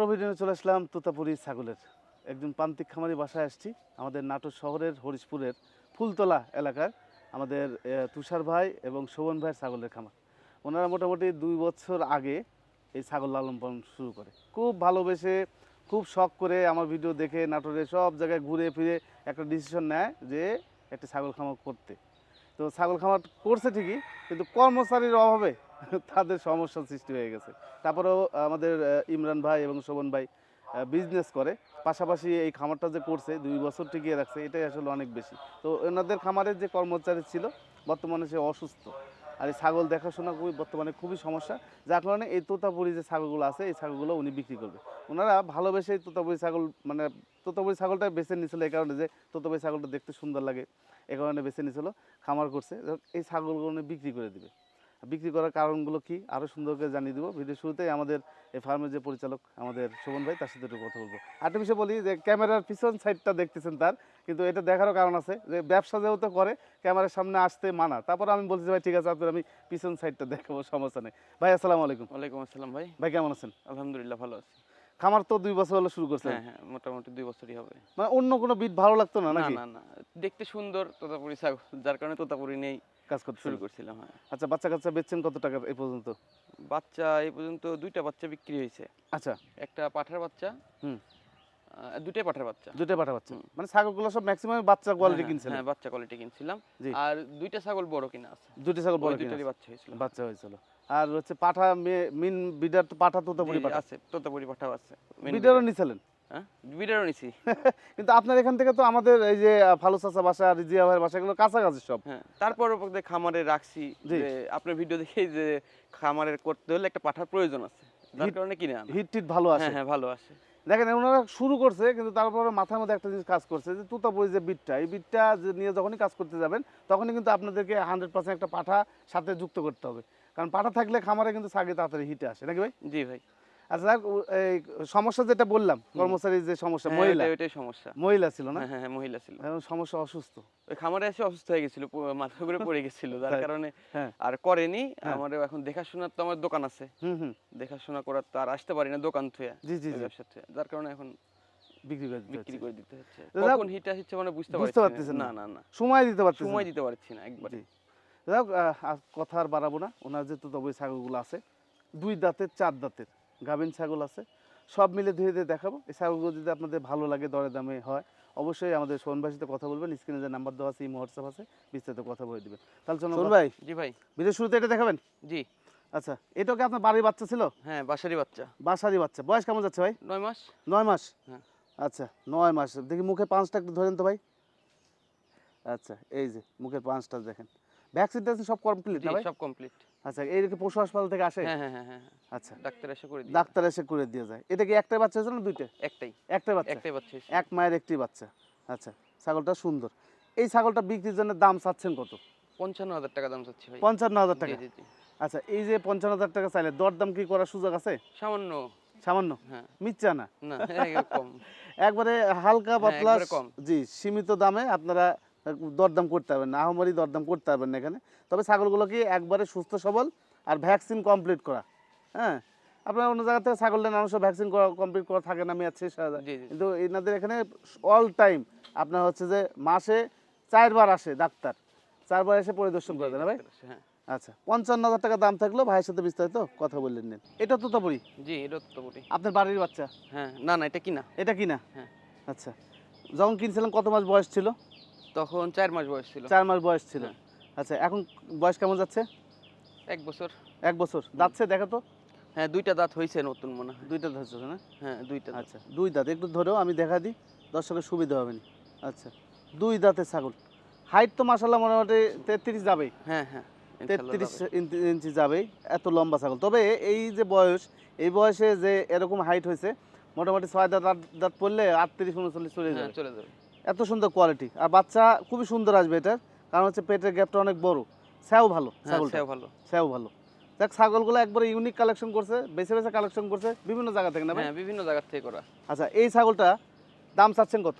প্রভিডেন্টে চলে আসলাম তোতাপুরি ছাগলের। একজন প্রান্তিক খামারি বাসায় আসছি, আমাদের নাটোর শহরের হরিশপুরের ফুলতলা এলাকার আমাদের তুষার ভাই এবং শোভন ভাইয়ের ছাগলের খামার। ওনারা মোটামুটি দুই বছর আগে এই ছাগল লালন পালন শুরু করে। খুব ভালোবেসে, খুব শখ করে আমার ভিডিও দেখে নাটোরে সব জায়গায় ঘুরে ফিরে একটা ডিসিশন নেয় যে একটা ছাগল খামার করতে। তো ছাগল খামার করছে ঠিকই, কিন্তু কর্মচারীর অভাবে তাদের সমস্যার সৃষ্টি হয়ে গেছে। তারপরেও আমাদের ইমরান ভাই এবং শোভন ভাই বিজনেস করে। পাশাপাশি এই খামারটা যে করছে, দুই বছর টিকিয়ে রাখছে, এটাই আসলে অনেক বেশি। তো ওনাদের খামারের যে কর্মচারী ছিল, বর্তমানে সে অসুস্থ। আর এই ছাগল দেখাশোনা খুবই, বর্তমানে খুবই সমস্যা, যার কারণে এই তোতাপুরি যে ছাগলগুলো আছে, এই ছাগলগুলো উনি বিক্রি করবে। ওনারা ভালোবেসে এই তোতাপুরি ছাগল মানে তোতাপুরি ছাগলটা বেছে নিয়েছিল এই কারণে যে তোতাপুরি ছাগলটা দেখতে সুন্দর লাগে, এ কারণে বেছে নিয়েছিল, খামার করছে। এই ছাগলগুলো বিক্রি করে দিবে। বিক্রি করার কারণগুলো কি? আরও সুন্দর করে জানিয়ে দেবো। ভিডিও শুরুতেই আমাদের এই ফার্মের যে পরিচালক আমাদের শোভন ভাই তার সাথে একটু কথা বলব। আরেকটা বিষয় বলি যে ক্যামেরার পিছন সাইডটা দেখতেছেন তার কিন্তু এটা দেখারও কারণ আছে যে ব্যবসা যেহেতু করে ক্যামেরার সামনে আসতে মানা। তারপর আমি বলছি ভাই ঠিক আছে আপনার আমি পিছন সাইডটা দেখাবো সমস্যা নেই। ভাই আসসালামু আলাইকুম। ওয়ালাইকুম আসসালাম ভাই। ভাই কেমন আছেন? আলহামদুলিল্লাহ ভালো আছি। খামার তো দুই বছর হলো শুরু করছে হ্যাঁ হ্যাঁ মোটামুটি দুই বছরই হবে। মানে অন্য কোনো বিট ভালো লাগতো না না নাকি? না না দেখতে সুন্দর তোতাপুরি ছাগল যার কারণে তোতাপুরি নেই। কাজ করতে শুরু করছিলাম হ্যাঁ। আচ্ছা বাচ্চা কাচ্চা বেচছেন কত টাকা এই পর্যন্ত? বাচ্চা এই পর্যন্ত দুইটা বাচ্চা বিক্রি হয়েছে। আচ্ছা। একটা পাঠার বাচ্চা হুম। দুটাই পাঠার বাচ্চা। দুটো পাঠা বাচ্চা। মানে ছাগলগুলো সব ম্যাক্সিমাম বাচ্চা কোয়ালিটি হ্যাঁ, কিনছিলেন? হ্যাঁ বাচ্চা কোয়ালিটি কিনছিলাম। আর দুইটা ছাগল বড় কিনা আছে। দুটো ছাগল বড় কিনা বাচ্চা হয়েছিল। বাচ্চা হয়েছিল। আর হচ্ছে পাঠা মিন বিডার পাঠা তো জি, পাঠা। আছে তোতাপুরি পাঠাও আছে। বিডারও নিছিলেন? হ্যাঁ? নিছি। কিন্তু আপনার এখান থেকে তো আমাদের এই যে ফালু চাচা বাসা আর জিয়া ভাইয়ের বাসা এগুলো কাছাকাছি সব। হ্যাঁ তারপরও খামারে রাখছি যে আপনার ভিডিও দেখেই যে খামারের করতে হলে একটা পাঠার প্রয়োজন আছে। যার কারণে কিনে হিট টিট ভালো আসে। হ্যাঁ হ্যাঁ ভালো আসে। দেখেন ওনারা শুরু করছে কিন্তু তারপরে মাথার মধ্যে একটা জিনিস কাজ করছে যে তুতাপুরি যে বিটটা এই বিটটা যে নিয়ে যখনই কাজ করতে যাবেন তখনই কিন্তু আপনাদেরকে হান্ড্রেড পার্সেন্ট একটা পাঠা সাথে যুক্ত করতে হবে। কারণ পাঠা থাকলে খামারে কিন্তু ছাগে তাড়াতাড়ি হিটে আসে নাকি ভাই? জি ভাই। আচ্ছা এই সমস্যা যেটা বললাম কর্মচারীর যে সমস্যা হ্যাঁ, মহিলা। ওইটাই- সমস্যা। মহিলা ছিল না? হ্যাঁ হ্যাঁ হ্যাঁ, মহিলা ছিল। সমস্যা অসুস্থ। ওই খামারে এসে অসুস্থ হয়ে গেছিল মাথা ঘুরে পড়ে গেছিল যার কারণে আর করেনি। আমার এখন দেখাশোনার তো আমার দোকান আছে। দেখাশোনা করার তো আর আসতে পারি না দোকান থুয়ে জি জি জি। ব্যবসা থুয়ে যার কারণে এখন বিক্রি করে বিক্রি করে দিতে হচ্ছে। তো কখন হিট আসছে মানে বুঝতে পারছি না। না। না সময় দিতে সময় দিতে পারছি না একবার। যাক কথা আর বাড়াবো না। ওনার যে তবে ছাগলগুলো আছে দুই দাঁতের চার দাঁতের। গাভিন ছাগল আছে। সব মিলে ধীরে ধীরে দেখাবো। এই ছাগলগুলো যদি আপনাদের ভালো লাগে দরে দামে হয় অবশ্যই আমাদের সোনবাসীতে কথা বলবেন। স্ক্রিনে যে নাম্বার দেওয়া আছে এই হোয়াটসঅ্যাপ আছে বিস্তারিত কথা বলে দিবেন। তাহলে চলুন ভাই। জি ভাই। ভিডিও শুরুতে এটা দেখাবেন? জি। আচ্ছা এটা কি আপনার বাড়ির বাচ্চা ছিল? হ্যাঁ বাসারি বাচ্চা। বাসারই বাচ্চা। বয়স কেমন যাচ্ছে ভাই? নয় মাস। নয় মাস? হ্যাঁ। আচ্ছা নয় মাস। দেখি মুখে পাঁচটা একটু ধরেন তো ভাই। আচ্ছা এই যে মুখের পাঁচটা দেখেন। ভ্যাকসিন সব কমপ্লিট সব কমপ্লিট আচ্ছা পশু হাসপাতাল থেকে আসে? হ্যাঁ হ্যাঁ হ্যাঁ হ্যাঁ হ্যাঁ। আচ্ছা। ডাক্তার এসে করে ডাক্তার এসে করে দিয়ে যায়। এটা কি একটাই বাচ্চা না দুইটা? একটাই। একটাই বাচ্চা? একটাই বাচ্চা এক মায়ের একটি বাচ্চা। আচ্ছা ছাগলটা সুন্দর। এই ছাগলটা বিক্রির জন্য দাম চাচ্ছেন কত? পঞ্চান্ন হাজার টাকা দাম চাচ্ছি ভাই। পঞ্চান্ন হাজার টাকা? আচ্ছা এই যে পঞ্চান্ন হাজার টাকা চাইলে দরদাম কি করার সুযোগ আছে? সামান্য। সামান্য? হ্যাঁ। মিথ্যা না? একবারে হালকা পাতলা জি সীমিত দামে আপনারা দরদাম করতে পারবেন না আহমারি দরদাম করতে পারবেন না এখানে। তবে ছাগলগুলো কি একবারে সুস্থ সবল আর ভ্যাকসিন কমপ্লিট করা। হ্যাঁ? আপনার অন্য জায়গা থেকে ছাগল নেন মানুষের ভ্যাকসিন করা কমপ্লিট করা থাকে না মেয়াদ শেষ হয়ে যায় কিন্তু এনাদের এখানে অল টাইম আপনার হচ্ছে যে মাসে চারবার আসে ডাক্তার। চারবার এসে পরিদর্শন করে দেয় না ভাই? হ্যাঁ। আচ্ছা পঞ্চান্ন হাজার টাকা দাম থাকলেও ভাইয়ের সাথে বিস্তারিত কথা বললেন নেন। এটা তো তারপরই জি এটা তো বলি আপনার বাড়ির বাচ্চা? হ্যাঁ না না এটা কিনা। এটা কিনা? হ্যাঁ। আচ্ছা যখন কিনছিলেন কত মাস বয়স ছিল? তখন চার মাস বয়স ছিল। চার মাস বয়স ছিল। হ্যাঁ। আচ্ছা এখন বয়স কেমন যাচ্ছে? এক বছর। এক বছর। যাচ্ছে দেখো তো। হ্যাঁ দুইটা দাঁত হয়েছে নতুন মনে হয়। দুইটা ধরছে না? হ্যাঁ দুইটা আচ্ছা দুই দাঁত। একটু ধরেও আমি দেখা দিই দর্শকের সুবিধা হবে না। আচ্ছা দুই দাঁতের ছাগল। হাইট তো মাসাল্লাহ মোটামুটি তেত্রিশ যাবেই। হ্যাঁ হ্যাঁ তেত্রিশ। ইঞ্চি যাবেই এত লম্বা ছাগল। তবে এই যে বয়স এই বয়সে যে এরকম হাইট হয়েছে মোটামুটি ছয় দাঁত আট দাঁত পড়লে আটত্রিশ উনচল্লিশ চলে হ্যাঁ যাবে। চলে যাবে। এত সুন্দর কোয়ালিটি আর বাচ্চা খুবই সুন্দর আসবে এটার কারণ হচ্ছে পেটের গ্যাপটা অনেক বড়। স্যাও ভালো হ্যাঁ সেও ভালো। স্যাও ভালো। দেখ ছাগলগুলো একবারে ইউনিক কালেকশন করছে বেছে বেছে কালেকশন করছে বিভিন্ন জায়গা থেকে না হ্যাঁ বিভিন্ন জায়গা থেকে করা। আচ্ছা এই ছাগলটা দাম চাচ্ছেন কত?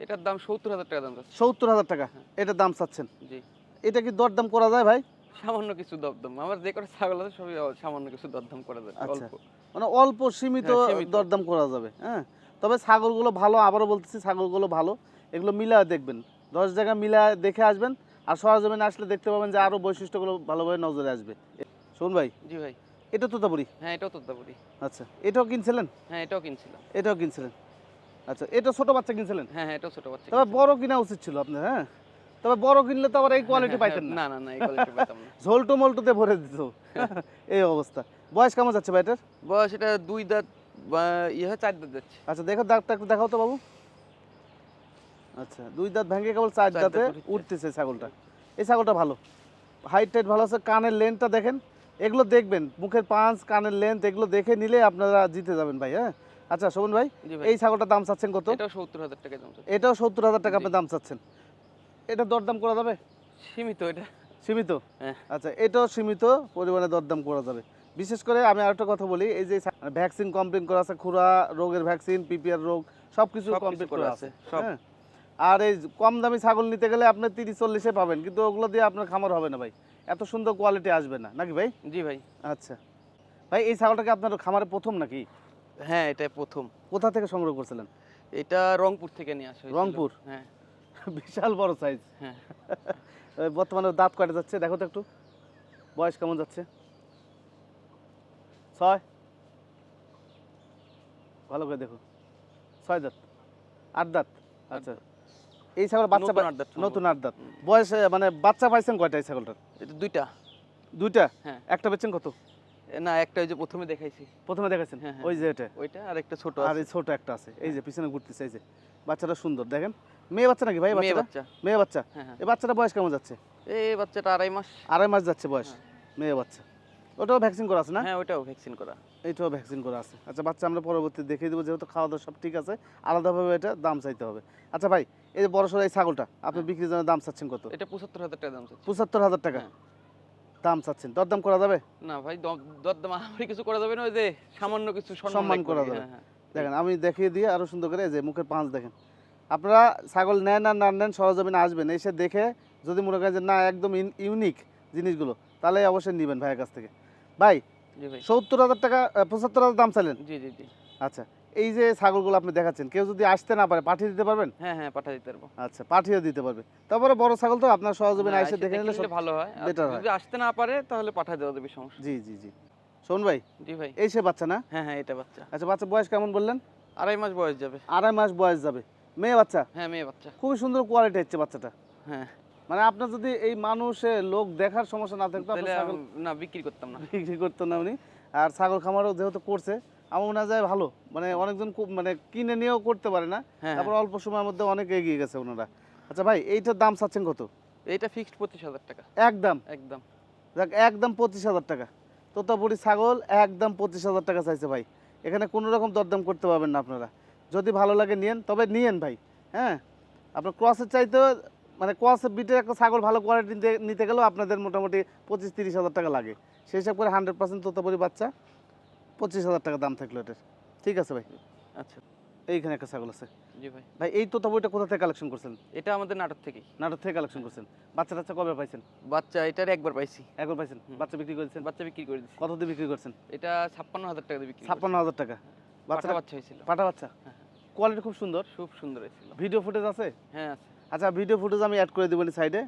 এটার দাম সত্তর হাজার টাকা দাম যাচ্ছে সত্তর হাজার টাকা এটার দাম চাচ্ছেন? জি। এটা কি দরদাম করা যায় ভাই? সামান্য কিছু দরদাম। আমার যে কটা ছাগল আছে সবই সামান্য কিছু দরদাম করা যায় আচ্ছা। অল্প। মানে অল্প হ্যাঁ, সীমিত। দরদাম করা যাবে হ্যাঁ? তবে ছাগলগুলো ভালো আবারও বলতেছি ছাগলগুলো ভালো। এগুলো মিলায় দেখবেন। দশ জায়গা মিলায় দেখে আসবেন আর সরজমিনে আসলে দেখতে পাবেন যে আরও বৈশিষ্ট্যগুলো ভালোভাবে নজরে আসবে। শোন ভাই জি ভাই। এটা তোতাপুরি? হ্যাঁ এটাও তোতাপুরি। আচ্ছা এটাও কিনছিলেন? হ্যাঁ এটাও কিনছিলাম। এটাও কিনছিলেন? আচ্ছা এটা ছোট বাচ্চা কিনছিলেন? হ্যাঁ হ্যাঁ এটাও ছোট বাচ্চা তবে বড় কিনা উচিত ছিল আপনার হ্যাঁ? তবে বড় কিনলে তো আবার এই কোয়ালিটি হ্যাঁ, পাইতেন হ্যাঁ, না। না না না এই কোয়ালিটি পেতাম না। ঝোলটো মোলটোতে ভরে দিত। এই অবস্থা। বয়স কেমন যাচ্ছে ভাই এটার? বয়স এটা দুই দাঁত ইয়ে চার দাঁত যাচ্ছে। আচ্ছা দেখো দাঁতটা একটু দেখাও তো বাবু। আচ্ছা দুই দাঁত ভেঙে কেবল চার দাঁতে উঠতেছে ছাগলটা। এই ছাগলটা ভালো। হাইট টাইট ভালো আছে কানের লেন্থটা দেখেন। এগুলো দেখবেন মুখের পাঁচ কানের লেন্থ এগুলো দেখে নিলে আপনারা জিতে যাবেন ভাই হ্যাঁ? আচ্ছা শোভন ভাই এই ছাগলটার দাম চাচ্ছেন কত? এটাও সত্তর হাজার টাকা দাম। এটাও সত্তর হাজার টাকা আপনি দাম চাচ্ছেন। এটা দরদাম করা যাবে? সীমিত এটা। সীমিত? হ্যাঁ। আচ্ছা এটাও সীমিত পরিমাণে দরদাম করা যাবে। বিশেষ করে আমি আরেকটা কথা বলি এই যে ভ্যাকসিন কমপ্লেন করা আছে খুরা রোগের ভ্যাকসিন পিপিআর রোগ সব কিছু কমপ্লিট করা আছে হ্যাঁ? আর এই কম দামি ছাগল নিতে গেলে আপনি তিরিশ চল্লিশে পাবেন কিন্তু ওগুলো দিয়ে আপনার খামার হবে না ভাই। এত সুন্দর কোয়ালিটি আসবে না নাকি ভাই? জি ভাই। আচ্ছা। ভাই এই ছাগলটাকে আপনার খামারে প্রথম নাকি? হ্যাঁ এটা প্রথম। কোথা থেকে সংগ্রহ করছিলেন? এটা রংপুর থেকে নিয়ে আসা রংপুর? হ্যাঁ। বিশাল বড় সাইজ হ্যাঁ। বর্তমানে দাঁত কাটে যাচ্ছে? দেখো তো একটু। বয়স কেমন যাচ্ছে? ছয়। ভালো করে দেখো। ছয় দাঁত। আট দাঁত। আচ্ছা। এই ছাগল বাচ্চা নতুন আট দাঁত বয়স মানে বাচ্চা পাইছেন কয়টা এই ছাগলটার? এটা দুইটা। দুইটা? হ্যাঁ। একটা বেচছেন কত? না একটা ওই যে প্রথমে দেখাইছি। প্রথমে দেখাচ্ছেন হ্যাঁ, হ্যাঁ। ওই যে এটা? ওইটা আর একটা ছোট আর এই ছোট একটা আছে। এই যে পিছনে ঘুরতেছে এই যে। বাচ্চাটা সুন্দর দেখেন। মেয়ে বাচ্চা নাকি ভাই মেয়ে বাচ্চা। মেয়ে বাচ্চা। হ্যাঁ এই বাচ্চাটা বয়স কেমন যাচ্ছে? এই বাচ্চাটা আড়াই মাস। আড়াই মাস যাচ্ছে বয়স। মেয়ে বাচ্চা। ওটাও ভ্যাকসিন করা আছে না? হ্যাঁ ওইটাও ভ্যাকসিন করা। এইটাও ভ্যাকসিন করা আছে। আচ্ছা বাচ্চা আমরা পরবর্তী দেখিয়ে দেবো যেহেতু খাওয়া দাওয়া সব ঠিক আছে আলাদাভাবে এটা দাম চাইতে হবে। আচ্ছা ভাই এই যে বড় সড়ো এই ছাগলটা আপনি হ্যাঁ। বিক্রির জন্য দাম চাচ্ছেন কত? এটা পঁচাত্তর হাজার টাকা দাম চাচ্ছে। পঁচাত্তর হাজার টাকা? হ্যাঁ। দাম চাচ্ছেন। দরদাম করা যাবে? না ভাই দম- দরদাম আমারই কিছু করা যাবে না ওই যে সামান্য কিছু সম্মান করা যাবে। হ্যাঁ। দেখেন আমি দেখিয়ে দিয়ে আরও সুন্দর করে এই যে মুখের পাঁচ দেখেন। আপনারা ছাগল নেন আর না নেন সরজমিনে আসবেন এসে দেখে যদি মনে করেন যে না একদম ইউনিক জিনিসগুলো তাহলে অবশ্যই নেবেন ভাইয়ের কাছ থেকে। ভাই সত্তর হাজার টাকা পঁচাত্তর হাজার দাম চাইলেন? জি জি জি। আচ্ছা এই যে ছাগলগুলো আপনি দেখাচ্ছেন কেউ যদি আসতে না পারে পাঠিয়ে দিতে পারবেন? হ্যাঁ হ্যাঁ পাঠিয়ে দিতে পারব। আচ্ছা পাঠিয়ে দিতে পারবে। তারপরে বড় ছাগল তো আপনার হ্যাঁ, এসে দেখে নিলে ভালো হয়। হয়। যদি আসতে না পারে তাহলে পাঠা দেওয়া যাবে সমস্যা জি জি জি। শোন ভাই জি ভাই। এই সে বাচ্চা না? হ্যাঁ হ্যাঁ এটা বাচ্চা। আচ্ছা বাচ্চা বয়স কেমন বললেন? আড়াই মাস বয়স যাবে। আড়াই মাস বয়স যাবে। মেয়ে বাচ্চা? হ্যাঁ মেয়ে বাচ্চা। খুবই সুন্দর কোয়ালিটি হচ্ছে বাচ্চাটা। হ্যাঁ। মানে আপনার যদি এই মানুষে লোক দেখার সমস্যা না থাকতো ছাগল না বিক্রি করতাম না। বিক্রি করতো না উনি। আর ছাগল খামারও যেহেতু করছে আমার মনে হয় যায় ভালো। মানে অনেকজন খুব মানে কিনে নিয়েও করতে পারে না। হ্যাঁ তারপর অল্প সময়ের মধ্যে অনেক এগিয়ে গেছে ওনারা। আচ্ছা ভাই এইটার দাম চাচ্ছেন কত? হ্যাঁ। এইটা ফিক্সড পঁচিশ হাজার টাকা। একদম? একদম। দেখ একদম পঁচিশ হাজার টাকা। তোতাপুরি ছাগল একদম পঁচিশ হাজার টাকা চাইছে ভাই। এখানে কোনো রকম দরদাম করতে পারবেন না আপনারা। যদি ভালো লাগে নিয়েন তবে নিয়েন ভাই। হ্যাঁ? আপনার ক্রসের চাইতে মানে ক্রসের বিটের একটা ছাগল ভালো কোয়ালিটি নিতে গেলেও আপনাদের মোটামুটি পঁচিশ তিরিশ হাজার টাকা লাগে। সেই হিসাব করে হান্ড্রেড পার্সেন্ট তোতাপুরি বাচ্চা পঁচিশ হাজার টাকা দাম থাকল এটার। ঠিক আছে ভাই? আচ্ছা। এইখানে একটা ছাগল আছে। জি ভাই। ভাই এই তোতাপুরিটা কোথা থেকে কালেকশন করছেন? এটা আমাদের নাটক থেকেই। নাটক থেকে কালেকশন করছেন। বাচ্চা টাচ্চা কবে পাইছেন? বাচ্চা এটার একবার পাইছি। একবার পাইছেন? বাচ্চা বিক্রি করেছেন? বাচ্চা বিক্রি করে দিচ্ছি কত দিয়ে বিক্রি করছেন? এটা ছাপ্পান্ন হাজার টাকা দিয়ে বিক্রি ছাপ্পান্ন হাজার টাকা। বাচ্চা বাচ্চা হয়েছিল। পাটা বাচ্চা? হ্যাঁ, কোয়ালিটি খুব সুন্দর? খুব সুন্দর হয়েছিল। ভিডিও ফুটেজ আছে? হ্যাঁ আছে। আচ্ছা ভিডিও ফুটেজ আমি অ্যাড করে দেবো সাইডে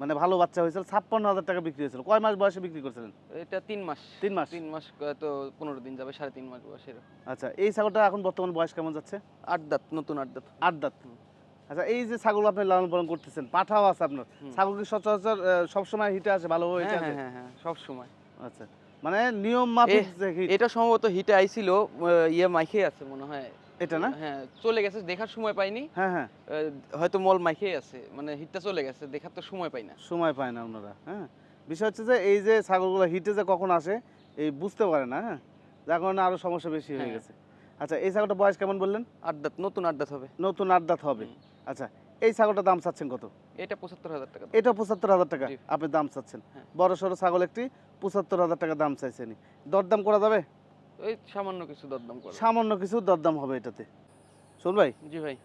মানে ভালো বাচ্চা হয়েছিল ছাপ্পান্ন হাজার টাকা বিক্রি হয়েছিল। কয় মাস বয়সে বিক্রি করছিলেন? এটা তিন মাস। তিন মাস? তিন মাস তো পনেরো দিন যাবে সাড়ে তিন মাস বয়সের আচ্ছা এই ছাগলটা এখন বর্তমান বয়স কেমন যাচ্ছে? আট দাঁত নতুন আট দাঁত। আট দাঁত। আচ্ছা এই যে ছাগল আপনি লালন পালন করতেছেন পাঠাও আছে আপনার। ছাগল কি সচরাচর সবসময় হিটে আসে ভালো হিটে হ্যাঁ আসে হ্যাঁ হ্যাঁ হ্যাঁ সব সময় আচ্ছা মানে নিয়ম মাফিক এটা সম্ভবত হিটে আইছিল ইয়ে মাইখে আছে মনে হয়। এটা না? হ্যাঁ চলে গেছে দেখার সময় পাইনি। হ্যাঁ হ্যাঁ। হয়তো মল মাইখে আছে মানে হিটটা চলে গেছে দেখার তো সময় পাই না। সময় পায় না ওনারা হ্যাঁ। বিষয় হচ্ছে যে এই যে ছাগলগুলো হিটে যে কখন আসে এই বুঝতে পারে না হ্যাঁ। যার কারণে আরও সমস্যা বেশি হয়ে হ্যাঁ। গেছে। আচ্ছা এই ছাগলটা বয়স কেমন বললেন? আড্ডাত নতুন আড্ডাত হবে। নতুন আড্ডাত হবে। আচ্ছা এই ছাগলটার দাম চাচ্ছেন কত? এটা পঁচাত্তর হাজার টাকা এটা পঁচাত্তর হাজার টাকা আপনি দাম চাচ্ছেন। হ্যাঁ। বড় সড়ো ছাগল একটি পঁচাত্তর হাজার টাকা দাম চাইছেন দরদাম করা যাবে? ওই সামান্য কিছু দরদাম করে সামান্য কিছু দরদাম হবে এটাতে। শোন ভাই? জি ভাই।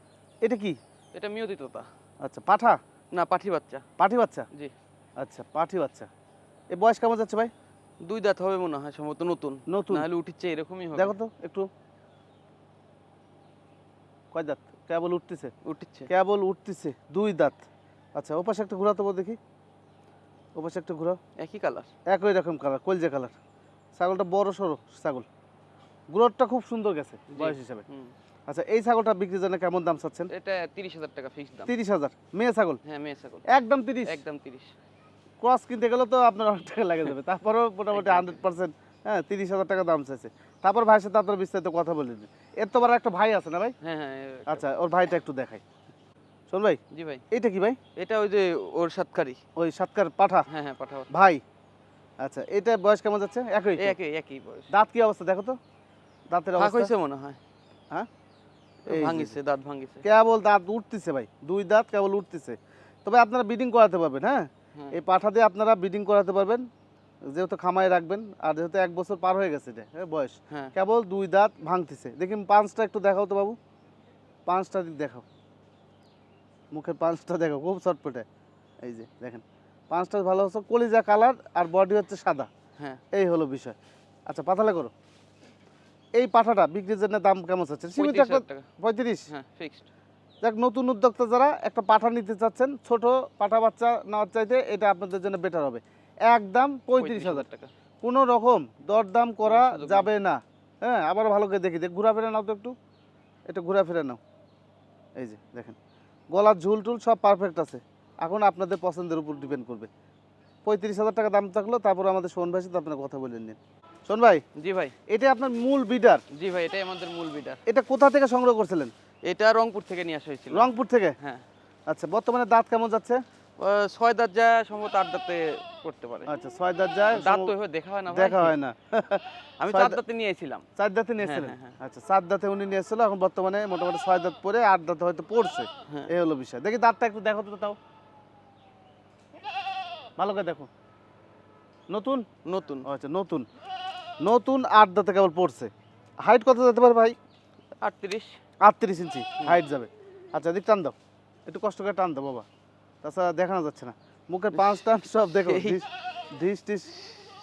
এটা কি? এটা মিয়তি তোতা। আচ্ছা পাঠা? না পাঠি বাচ্চা। পাঠি বাচ্চা? জি। আচ্ছা পাঠি বাচ্চা। এই বয়স কেমন যাচ্ছে ভাই? দুই দাঁত হবে মনে হয় সম্ভবত নতুন। নতুন? নাহলে উঠিচ্ছে এরকমই হবে। দেখো তো একটু। কয় দাঁত? কেবল উঠতেছে? উঠিচ্ছে। কেবল উঠতেছে দুই দাঁত। আচ্ছা ওপাশে একটা ঘোরাতে দেখি। ওপাশে একটা ঘোরাও একই কালার। একই রকম কালার কলজে কালার। ছাগলটা বড় সড়ো ছাগল। গ্রোথটা খুব সুন্দর গেছে বয়স হিসাবে। আচ্ছা এই ছাগলটা বিক্রির জন্য কেমন দাম চাচ্ছেন? এটা তিরিশ হাজার টাকা ফিক্স দাম। তিরিশ হাজার। মেয়ে ছাগল? হ্যাঁ মেয়ে ছাগল। একদম তিরিশ? একদম তিরিশ। ক্রস কিনতে গেলে তো আপনার অনেক টাকা লেগে যাবে। তারপরেও মোটামুটি। হান্ড্রেড পার্সেন্ট হ্যাঁ তিরিশ হাজার টাকা দাম চাইছে। তারপর ভাইয়ের সাথে আপনার বিস্তারিত কথা বলে দিন এর তো বড় একটা ভাই আছে না ভাই? হ্যাঁ হ্যাঁ আচ্ছা ওর ভাইটা একটু দেখাই। শোন ভাই জি ভাই। এটা কি ভাই? এটা ওই যে ওর সাতকারি। ওই সাতকার পাঠা? হ্যাঁ হ্যাঁ পাঠা ভাই আচ্ছা এটা বয়স কেমন যাচ্ছে? একই একই একই বয়স। দাঁত কি অবস্থা দেখো তো। দাঁতের অবস্থা? হয়েছে মনে হয়। হ্যাঁ? ভাঙিছে দাঁত ভাঙিছে। কেবল দাঁত উঠতেছে ভাই দুই দাঁত কেবল উঠতেছে। তবে আপনারা বিডিং করাতে পারবেন হ্যাঁ। এই পাঠা দিয়ে আপনারা বিডিং করাতে পারবেন যেহেতু খামায় রাখবেন আর যেহেতু এক বছর পার হয়ে গেছে এটা হ্যাঁ, বয়স। হ্যাঁ। কেবল দুই দাঁত ভাঙতেছে। দেখি পাঁচটা একটু দেখাও তো বাবু। পাঁচটা দিক দেখাও। মুখের পাঁচটা দেখো খুব চটপটে এই যে দেখেন। পাঁচটা ভালো হচ্ছে কলিজা কালার আর বডি হচ্ছে সাদা। হ্যাঁ। এই হলো বিষয়। আচ্ছা পাতালে করো। এই পাঠাটা বিক্রির জন্য দাম কেমন চাচ্ছেন? সীমিত পঁয়ত্রিশ একটা পঁয়ত্রিশ? হ্যাঁ ফিক্সড দেখ নতুন উদ্যোক্তা যারা একটা পাঠা নিতে চাচ্ছেন ছোট পাঠা বাচ্চা নেওয়ার চাইতে এটা আপনাদের জন্য বেটার হবে। একদম পঁয়ত্রিশ হাজার টাকা। কোনো রকম দরদাম করা যাবে না। হ্যাঁ আবার ভালো করে দেখি দেখ ঘোরাফেরা নাও তো একটু। একটু ঘোরাফেরা নাও। এই যে দেখেন। গলার ঝুল টুল সব পারফেক্ট আছে। এখন আপনাদের পছন্দের উপর ডিপেন্ড করবে। পঁয়ত্রিশ হাজার টাকা দাম থাকল তারপর আমাদের ভাইয়ের সাথে আপনার কথা বলে নিন। সোন ভাই জি ভাই। এটা আপনার মূল বিডার? জি ভাই এটাই আমাদের মূল বিডার। এটা কোথা থেকে সংগ্রহ করছিলেন? এটা রংপুর থেকে নিয়ে আসা হয়েছিল। রংপুর থেকে? হ্যাঁ। আচ্ছা বর্তমানে দাঁত কেমন যাচ্ছে? ছয় দাঁত যা সম্ভবত আট দাঁতে করতে পারে। আচ্ছা ছয় দাঁত যায় দাঁত তো এভাবে দেখা হয় না দেখা হয় না। আমি চার দাঁত- নিয়েছিলাম চার দাঁতে নিয়েছিলেন? হ্যাঁ, হ্যাঁ। আচ্ছা চার দাঁতে উনি নিয়েছিল এখন বর্তমানে মোটামুটি ছয় দাঁত পরে আট দাঁতে হয়তো পড়ছে। হ্যাঁ। এই হলো বিষয়। দেখি দাঁতটা একটু দেখো তো তাও। ভালো করে দেখো। নতুন? নতুন। আচ্ছা নতুন। নতুন আট দাঁতে কেবল পড়ছে। হাইট কত যেতে পারে ভাই? আটত্রিশ। আটত্রিশ ইঞ্চি হাইট যাবে। আচ্ছা এদিক টান দাও। একটু কষ্ট করে টান দাও বাবা। তাছাড়া দেখানো যাচ্ছে না। মুখের পাঁচ টান সব দেখো। ডিস টিস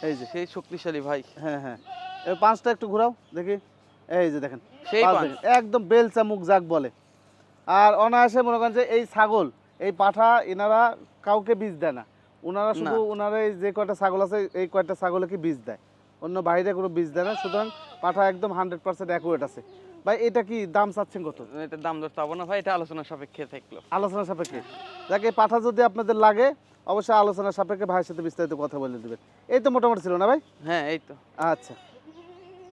এই যে। সেই শক্তিশালী ভাই। হ্যাঁ হ্যাঁ। এই পাঁচটা একটু ঘোরাও দেখি। এই যে দেখেন সেই একদম বেলচা মুখ যাক বলে। আর অনায়াসে মনে করেন যে এই ছাগল এই পাঠা এনারা কাউকে বীজ দেয় না। ওনারা শুধু ওনারা এই যে কয়টা ছাগল আছে এই কয়টা ছাগলকে বীজ দেয়। অন্য বাইরে কোনো বীজ দেয় না। সুতরাং পাঠা একদম হান্ড্রেড পার্সেন্ট অ্যাকুরেট আছে। ভাই এটা কি দাম চাচ্ছেন কত? এটা দাম দর চাবো না ভাই এটা আলোচনা সাপেক্ষে থাকল। আলোচনার সাপেক্ষে। যাকে পাঠা যদি আপনাদের লাগে অবশ্যই আলোচনার সাপেক্ষে ভাইয়ের সাথে বিস্তারিত কথা বলে দেবেন। এই তো মোটামুটি ছিল না ভাই? হ্যাঁ এই তো। আচ্ছা।